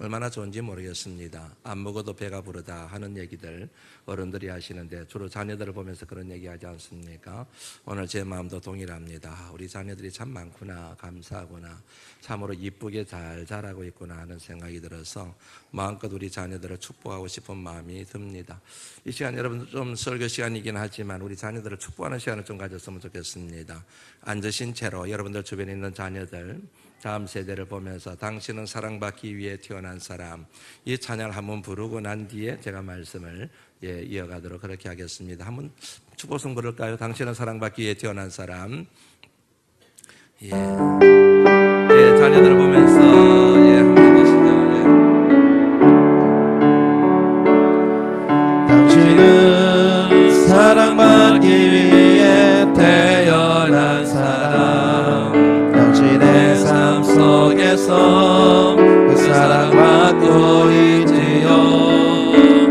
얼마나 좋은지 모르겠습니다. 안 먹어도 배가 부르다 하는 얘기들 어른들이 하시는데 주로 자녀들을 보면서 그런 얘기 하지 않습니까? 오늘 제 마음도 동일합니다. 우리 자녀들이 참 많구나, 감사하구나, 참으로 이쁘게 잘 자라고 있구나 하는 생각이 들어서 마음껏 우리 자녀들을 축복하고 싶은 마음이 듭니다. 이 시간 여러분 좀 설교 시간이긴 하지만 우리 자녀들을 축복하는 시간을 좀 가졌으면 좋겠습니다. 앉으신 채로 여러분들 주변에 있는 자녀들 다음 세대를 보면서 당신은 사랑받기 위해 태어난 사람 이 찬양을 한번 부르고 난 뒤에 제가 말씀을 예, 이어가도록 그렇게 하겠습니다. 한번 축복성 부를까요? 당신은 사랑받기 위해 태어난 사람 예, 예 자녀들을 보면 그 사랑 받고 있지요.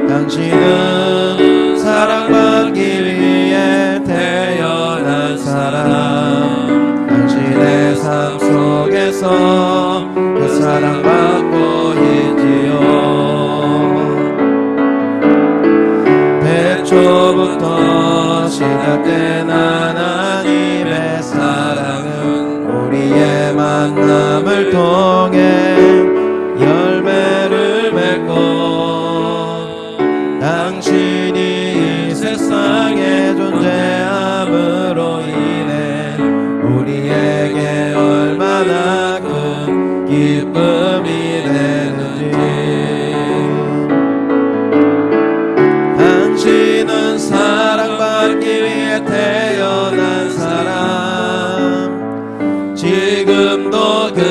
당신은 사랑받기 위해 태어난 사람. 당신의 삶 속에서 그 사랑 받고 있지요. 태초부터 시작된 하나님의 사랑은 우리의 만남을 통해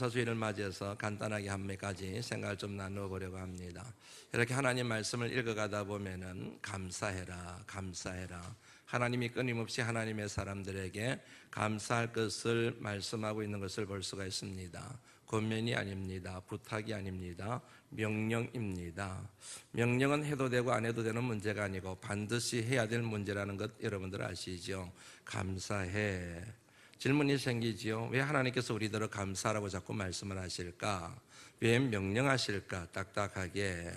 감사주일을 맞이해서 간단하게 한 몇 가지 생각을 좀 나누어 보려고 합니다. 이렇게 하나님 말씀을 읽어가다 보면은 감사해라, 감사해라. 하나님이 끊임없이 하나님의 사람들에게 감사할 것을 말씀하고 있는 것을 볼 수가 있습니다. 권면이 아닙니다. 부탁이 아닙니다. 명령입니다. 명령은 해도 되고 안 해도 되는 문제가 아니고 반드시 해야 될 문제라는 것 여러분들 아시죠? 감사해. 질문이 생기지요. 왜 하나님께서 우리들을 감사라고 자꾸 말씀을 하실까? 왜 명령하실까? 딱딱하게.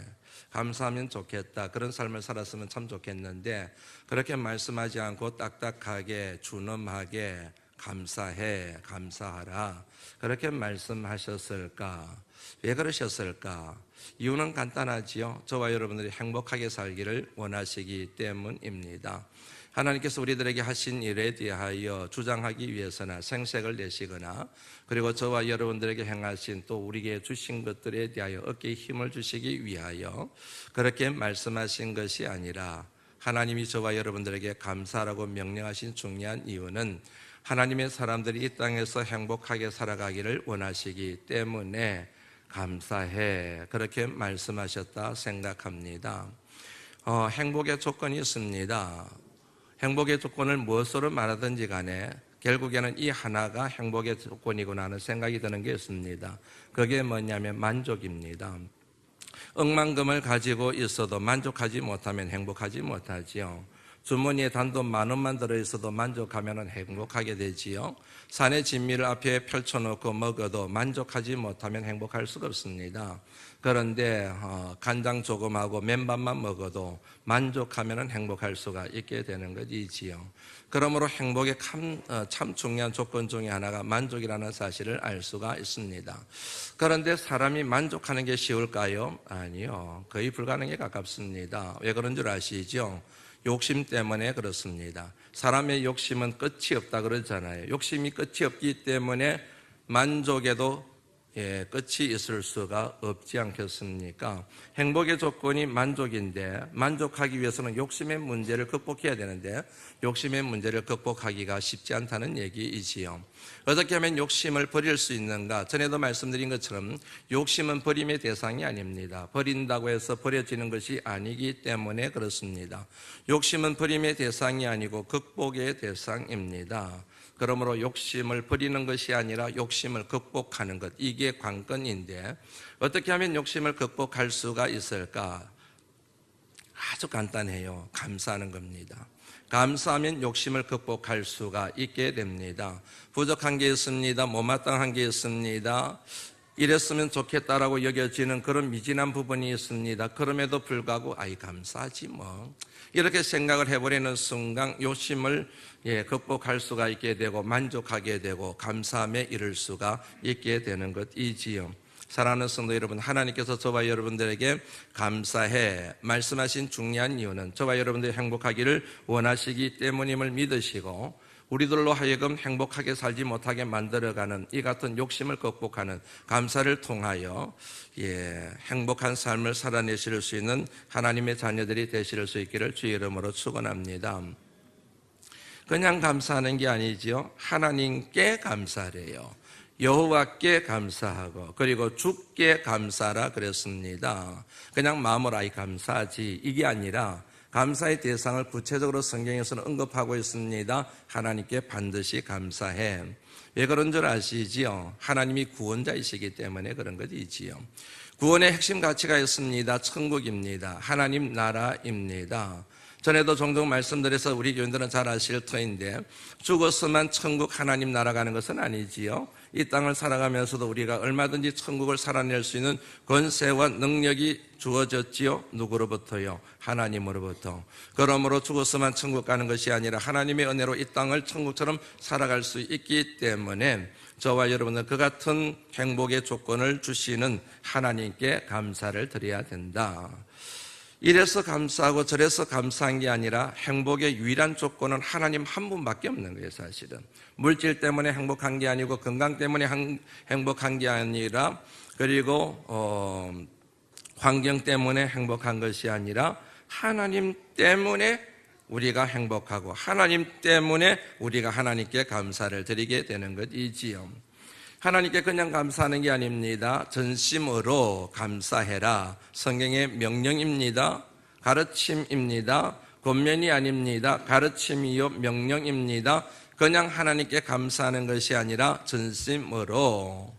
감사하면 좋겠다. 그런 삶을 살았으면 참 좋겠는데, 그렇게 말씀하지 않고 딱딱하게, 준엄하게, 감사해, 감사하라. 그렇게 말씀하셨을까? 왜 그러셨을까? 이유는 간단하지요. 저와 여러분들이 행복하게 살기를 원하시기 때문입니다. 하나님께서 우리들에게 하신 일에 대하여 주장하기 위해서나 생색을 내시거나 그리고 저와 여러분들에게 행하신 또 우리에게 주신 것들에 대하여 어깨에 힘을 주시기 위하여 그렇게 말씀하신 것이 아니라 하나님이 저와 여러분들에게 감사라고 명령하신 중요한 이유는 하나님의 사람들이 이 땅에서 행복하게 살아가기를 원하시기 때문에 감사해 그렇게 말씀하셨다 생각합니다. 어, 행복의 조건이 있습니다. 행복의 조건을 무엇으로 말하든지 간에 결국에는 이 하나가 행복의 조건이구나 하는 생각이 드는 게 있습니다. 그게 뭐냐면 만족입니다. 억만금을 가지고 있어도 만족하지 못하면 행복하지 못하지요. 주머니에 단돈 만 원만 들어 있어도 만족하면 행복하게 되지요. 산의 진미를 앞에 펼쳐놓고 먹어도 만족하지 못하면 행복할 수가 없습니다. 그런데 어, 간장 조금하고 맨밥만 먹어도 만족하면 행복할 수가 있게 되는 것이지요. 그러므로 행복의 참, 어, 참 중요한 조건 중에 하나가 만족이라는 사실을 알 수가 있습니다. 그런데 사람이 만족하는 게 쉬울까요? 아니요. 거의 불가능에 가깝습니다. 왜 그런 줄 아시죠? 욕심 때문에 그렇습니다. 사람의 욕심은 끝이 없다 그러잖아요. 욕심이 끝이 없기 때문에 만족에도 예, 끝이 있을 수가 없지 않겠습니까? 행복의 조건이 만족인데 만족하기 위해서는 욕심의 문제를 극복해야 되는데 욕심의 문제를 극복하기가 쉽지 않다는 얘기이지요. 어떻게 하면 욕심을 버릴 수 있는가? 전에도 말씀드린 것처럼 욕심은 버림의 대상이 아닙니다. 버린다고 해서 버려지는 것이 아니기 때문에 그렇습니다. 욕심은 버림의 대상이 아니고 극복의 대상입니다. 그러므로 욕심을 버리는 것이 아니라 욕심을 극복하는 것 이게 관건인데 어떻게 하면 욕심을 극복할 수가 있을까? 아주 간단해요. 감사하는 겁니다. 감사하면 욕심을 극복할 수가 있게 됩니다. 부족한 게 있습니다. 못마땅한 게 있습니다. 이랬으면 좋겠다라고 여겨지는 그런 미진한 부분이 있습니다. 그럼에도 불구하고 아이 감사하지 뭐 이렇게 생각을 해버리는 순간 욕심을 예, 극복할 수가 있게 되고 만족하게 되고 감사함에 이를 수가 있게 되는 것이지요. 사랑하는 성도 여러분, 하나님께서 저와 여러분들에게 감사해 말씀하신 중요한 이유는 저와 여러분들이 행복하기를 원하시기 때문임을 믿으시고 우리들로 하여금 행복하게 살지 못하게 만들어가는 이 같은 욕심을 극복하는 감사를 통하여 예, 행복한 삶을 살아내실 수 있는 하나님의 자녀들이 되실 수 있기를 주의 이름으로 축원합니다. 그냥 감사하는 게 아니지요. 하나님께 감사래요. 여호와께 감사하고 그리고 주께 감사라 그랬습니다. 그냥 마음으로 아이 감사하지 이게 아니라 감사의 대상을 구체적으로 성경에서는 언급하고 있습니다. 하나님께 반드시 감사해. 왜 그런 줄 아시지요? 하나님이 구원자이시기 때문에 그런 것이지요. 구원의 핵심 가치가 있습니다. 천국입니다. 하나님 나라입니다. 전에도 종종 말씀드려서 우리 교인들은 잘 아실 터인데 죽었으면 천국 하나님 나라 가는 것은 아니지요. 이 땅을 살아가면서도 우리가 얼마든지 천국을 살아낼 수 있는 권세와 능력이 주어졌지요. 누구로부터요? 하나님으로부터. 그러므로 죽었으면 천국 가는 것이 아니라 하나님의 은혜로 이 땅을 천국처럼 살아갈 수 있기 때문에 저와 여러분은 그 같은 행복의 조건을 주시는 하나님께 감사를 드려야 된다. 이래서 감사하고 저래서 감사한 게 아니라 행복의 유일한 조건은 하나님 한 분밖에 없는 거예요, 사실은. 물질 때문에 행복한 게 아니고 건강 때문에 행복한 게 아니라 그리고 어, 환경 때문에 행복한 것이 아니라 하나님 때문에 우리가 행복하고 하나님 때문에 우리가 하나님께 감사를 드리게 되는 것이지요. 하나님께 그냥 감사하는 게 아닙니다. 전심으로 감사해라. 성경의 명령입니다. 가르침입니다. 권면이 아닙니다. 가르침이요 명령입니다. 그냥 하나님께 감사하는 것이 아니라 전심으로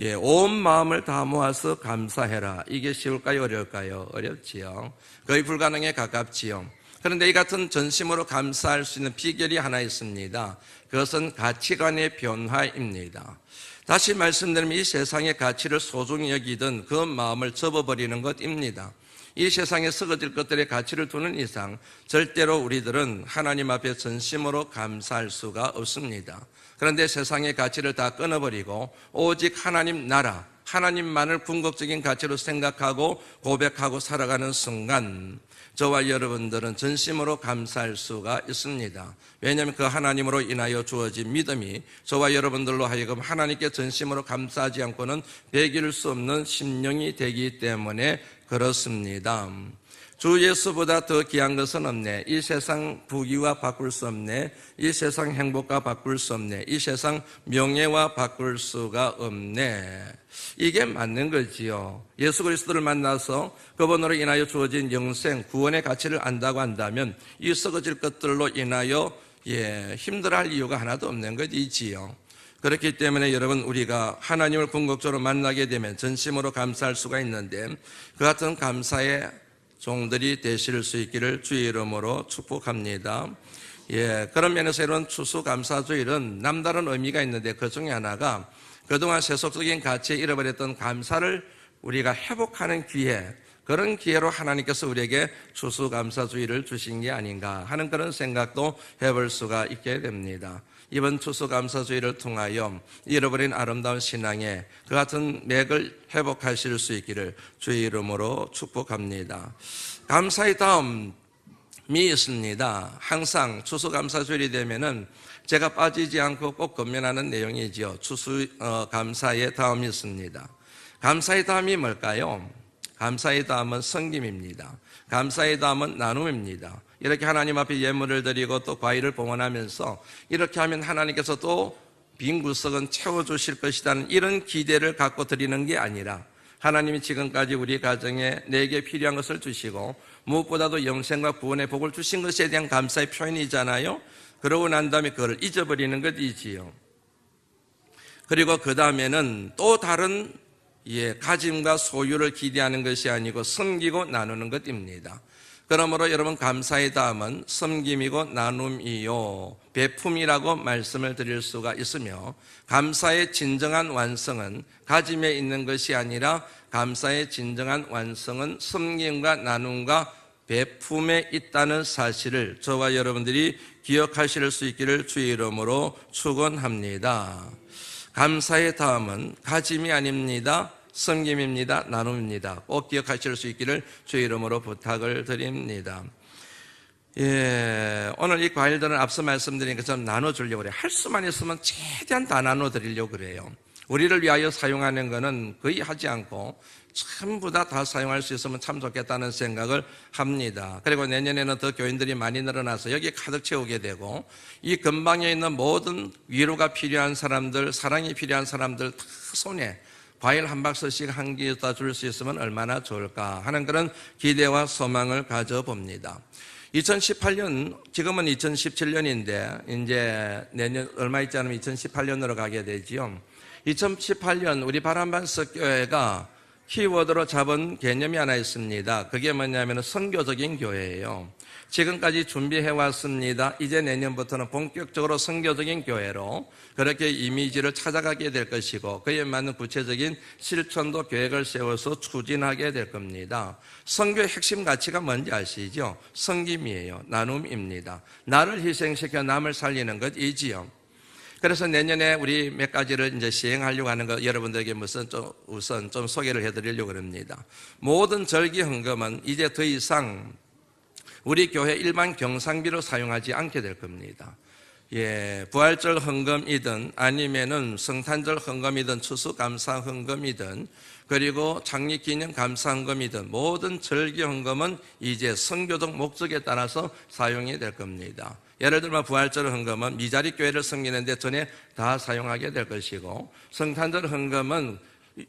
예, 온 마음을 다 모아서 감사해라. 이게 쉬울까요? 어려울까요? 어렵지요. 거의 불가능에 가깝지요. 그런데 이 같은 전심으로 감사할 수 있는 비결이 하나 있습니다. 그것은 가치관의 변화입니다. 다시 말씀드리면 이 세상의 가치를 소중히 여기던 그 마음을 접어버리는 것입니다. 이 세상에 썩어질 것들의 가치를 두는 이상 절대로 우리들은 하나님 앞에 전심으로 감사할 수가 없습니다. 그런데 세상의 가치를 다 끊어버리고 오직 하나님 나라, 하나님만을 궁극적인 가치로 생각하고 고백하고 살아가는 순간 저와 여러분들은 전심으로 감사할 수가 있습니다. 왜냐하면 그 하나님으로 인하여 주어진 믿음이 저와 여러분들로 하여금 하나님께 전심으로 감사하지 않고는 배길 수 없는 심령이 되기 때문에 그렇습니다. 주 예수보다 더 귀한 것은 없네. 이 세상 부귀와 바꿀 수 없네. 이 세상 행복과 바꿀 수 없네. 이 세상 명예와 바꿀 수가 없네. 이게 맞는 거지요. 예수 그리스도를 만나서 그분으로 인하여 주어진 영생, 구원의 가치를 안다고 한다면 이 썩어질 것들로 인하여 예, 힘들어할 이유가 하나도 없는 것이지요. 그렇기 때문에 여러분 우리가 하나님을 궁극적으로 만나게 되면 전심으로 감사할 수가 있는데 그 같은 감사의 종들이 되실 수 있기를 주의 이름으로 축복합니다. 예, 그런 면에서 이런 추수감사주일은 남다른 의미가 있는데 그 중에 하나가 그동안 세속적인 가치에 잃어버렸던 감사를 우리가 회복하는 기회, 그런 기회로 하나님께서 우리에게 추수감사주의를 주신 게 아닌가 하는 그런 생각도 해볼 수가 있게 됩니다. 이번 추수감사주의를 통하여 잃어버린 아름다운 신앙에 그 같은 맥을 회복하실 수 있기를 주의 이름으로 축복합니다. 감사의 다음 있습니다. 항상 추수감사절이 되면은 제가 빠지지 않고 꼭 건면하는 내용이지요. 추수감사의 다음이 있습니다. 감사의 다음이 뭘까요? 감사의 다음은 성김입니다. 감사의 다음은 나눔입니다. 이렇게 하나님 앞에 예물을 드리고 또 과일을 봉헌하면서 이렇게 하면 하나님께서 또 빈 구석은 채워주실 것이라는 이런 기대를 갖고 드리는 게 아니라 하나님이 지금까지 우리 가정에 내게 필요한 것을 주시고 무엇보다도 영생과 구원의 복을 주신 것에 대한 감사의 표현이잖아요. 그러고 난 다음에 그걸 잊어버리는 것이지요. 그리고 그 다음에는 또 다른 예, 가짐과 소유를 기대하는 것이 아니고 섬기고 나누는 것입니다. 그러므로 여러분 감사의 다음은 섬김이고 나눔이요 배품이라고 말씀을 드릴 수가 있으며 감사의 진정한 완성은 가짐에 있는 것이 아니라 감사의 진정한 완성은 섬김과 나눔과 배품에 있다는 사실을 저와 여러분들이 기억하실 수 있기를 주의 이름으로 축원합니다. 감사의 다음은 가짐이 아닙니다. 섬김입니다. 나눔입니다. 꼭 기억하실 수 있기를 주의 이름으로 부탁을 드립니다. 예, 오늘 이 과일들은 앞서 말씀드린 것처럼 나눠주려고 그래요. 할 수만 있으면 최대한 다 나눠드리려고 그래요. 우리를 위하여 사용하는 것은 거의 하지 않고 전부 다 다 사용할 수 있으면 참 좋겠다는 생각을 합니다. 그리고 내년에는 더 교인들이 많이 늘어나서 여기 가득 채우게 되고 이 근방에 있는 모든 위로가 필요한 사람들, 사랑이 필요한 사람들 다 손에 과일 한 박스씩 한 개다 줄 수 있으면 얼마나 좋을까 하는 그런 기대와 소망을 가져봅니다. 2018년, 지금은 2017년인데, 이제 내년 얼마 있지 않으면 2018년으로 가게 되지요. 2018년 우리 바람반석 교회가 키워드로 잡은 개념이 하나 있습니다. 그게 뭐냐면 선교적인 교회예요. 지금까지 준비해 왔습니다. 이제 내년부터는 본격적으로 선교적인 교회로 그렇게 이미지를 찾아가게 될 것이고 그에 맞는 구체적인 실천도 계획을 세워서 추진하게 될 겁니다. 선교의 핵심 가치가 뭔지 아시죠? 성김이에요. 나눔입니다. 나를 희생시켜 남을 살리는 것이지요. 그래서 내년에 우리 몇 가지를 이제 시행하려고 하는 거 여러분들에게 무슨 좀 우선 좀 소개를 해드리려고 합니다. 모든 절기 헌금은 이제 더 이상 우리 교회 일반 경상비로 사용하지 않게 될 겁니다. 예, 부활절 헌금이든 아니면은 성탄절 헌금이든 추수감사 헌금이든 그리고 창립기념 감사 헌금이든 모든 절기 헌금은 이제 선교적 목적에 따라서 사용이 될 겁니다. 예를 들면 부활절 헌금은 미자리 교회를 섬기는데 전에 다 사용하게 될 것이고 성탄절 헌금은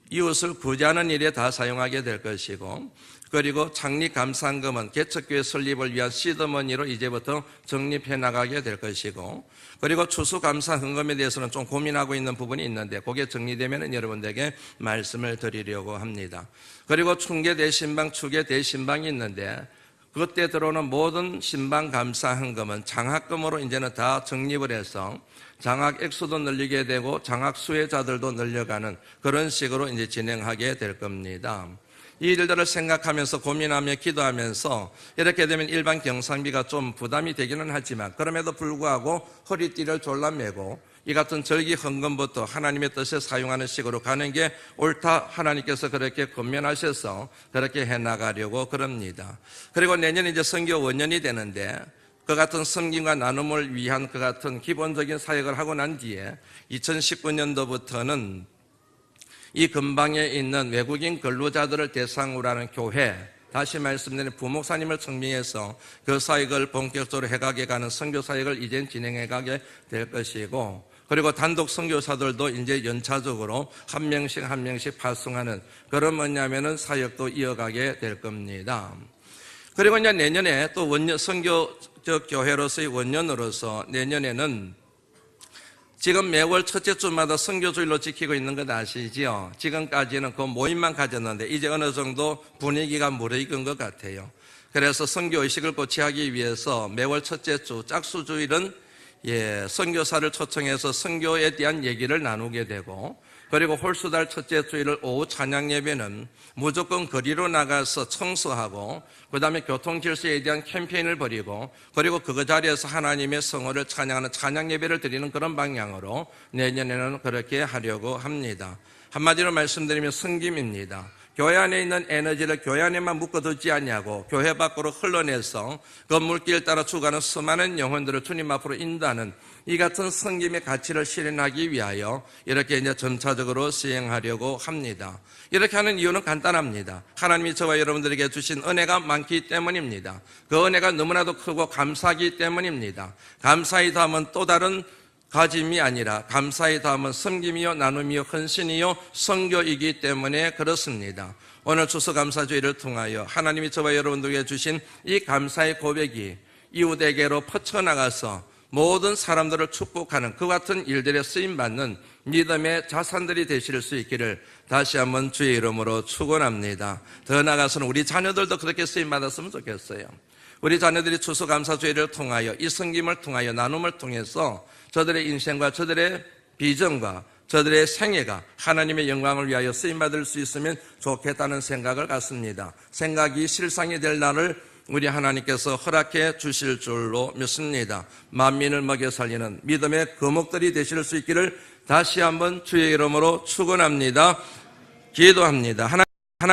이웃을 구제하는 일에 다 사용하게 될 것이고 그리고 창립 감사금은 개척교회 설립을 위한 시드머니로 이제부터 적립해 나가게 될 것이고 그리고 추수 감사 헌금에 대해서는 좀 고민하고 있는 부분이 있는데 그게 정리되면 여러분들에게 말씀을 드리려고 합니다. 그리고 충계 대신방, 추계 대신방이 있는데 그때 들어오는 모든 신방 감사 헌금은 장학금으로 이제는 다 적립을 해서 장학 액수도 늘리게 되고 장학 수혜자들도 늘려가는 그런 식으로 이제 진행하게 될 겁니다. 이 일들을 생각하면서 고민하며 기도하면서 이렇게 되면 일반 경상비가 좀 부담이 되기는 하지만 그럼에도 불구하고 허리띠를 졸라매고 이 같은 절기 헌금부터 하나님의 뜻에 사용하는 식으로 가는 게 옳다 하나님께서 그렇게 권면하셔서 그렇게 해나가려고 그럽니다. 그리고 내년 이제 선교 원년이 되는데 그 같은 섬김과 나눔을 위한 그 같은 기본적인 사역을 하고 난 뒤에 2019년도부터는 이 근방에 있는 외국인 근로자들을 대상으로 하는 교회, 다시 말씀드리는 부목사님을 청명해서 그 사역을 본격적으로 해가게 가는 선교 사역을 이젠 진행해가게 될 것이고, 그리고 단독 선교사들도 이제 연차적으로 한 명씩 한 명씩 파송하는 그런 뭐냐면은 사역도 이어가게 될 겁니다. 그리고 이제 내년에 또 원년 선교적 교회로서의 원년으로서 내년에는 지금 매월 첫째 주마다 선교주일로 지키고 있는 것 아시지요? 지금까지는 그 모임만 가졌는데 이제 어느 정도 분위기가 무르익은 것 같아요. 그래서 선교 의식을 고취하기 위해서 매월 첫째 주 짝수주일은 예, 선교사를 초청해서 선교에 대한 얘기를 나누게 되고 그리고 홀수달 첫째 주일을 오후 찬양 예배는 무조건 거리로 나가서 청소하고 그 다음에 교통 질서에 대한 캠페인을 벌이고 그리고 그 자리에서 하나님의 성호를 찬양하는 찬양 예배를 드리는 그런 방향으로 내년에는 그렇게 하려고 합니다. 한마디로 말씀드리면 성김입니다. 교회 안에 있는 에너지를 교회 안에만 묶어두지 않냐고 교회 밖으로 흘러내서 그 물길 따라 죽어가는 수많은 영혼들을 주님 앞으로 인도하는 이 같은 성김의 가치를 실현하기 위하여 이렇게 이제 점차적으로 시행하려고 합니다. 이렇게 하는 이유는 간단합니다. 하나님이 저와 여러분들에게 주신 은혜가 많기 때문입니다. 그 은혜가 너무나도 크고 감사하기 때문입니다. 감사히 담은 또 다른 가짐이 아니라 감사의 다음은 섬김이요 나눔이요 헌신이요 성교이기 때문에 그렇습니다. 오늘 추수감사주의를 통하여 하나님이 저와 여러분들에게 주신 이 감사의 고백이 이웃에게로 퍼쳐나가서 모든 사람들을 축복하는 그 같은 일들에 쓰임 받는 믿음의 자산들이 되실 수 있기를 다시 한번 주의 이름으로 축원합니다. 더 나아가서는 우리 자녀들도 그렇게 쓰임 받았으면 좋겠어요. 우리 자녀들이 추수감사주의를 통하여 이 성김을 통하여 나눔을 통해서 저들의 인생과 저들의 비전과 저들의 생애가 하나님의 영광을 위하여 쓰임 받을 수 있으면 좋겠다는 생각을 갖습니다. 생각이 실상이 될 날을 우리 하나님께서 허락해 주실 줄로 믿습니다. 만민을 먹여 살리는 믿음의 거목들이 되실 수 있기를 다시 한번 주의 이름으로 축원합니다. 기도합니다. 하나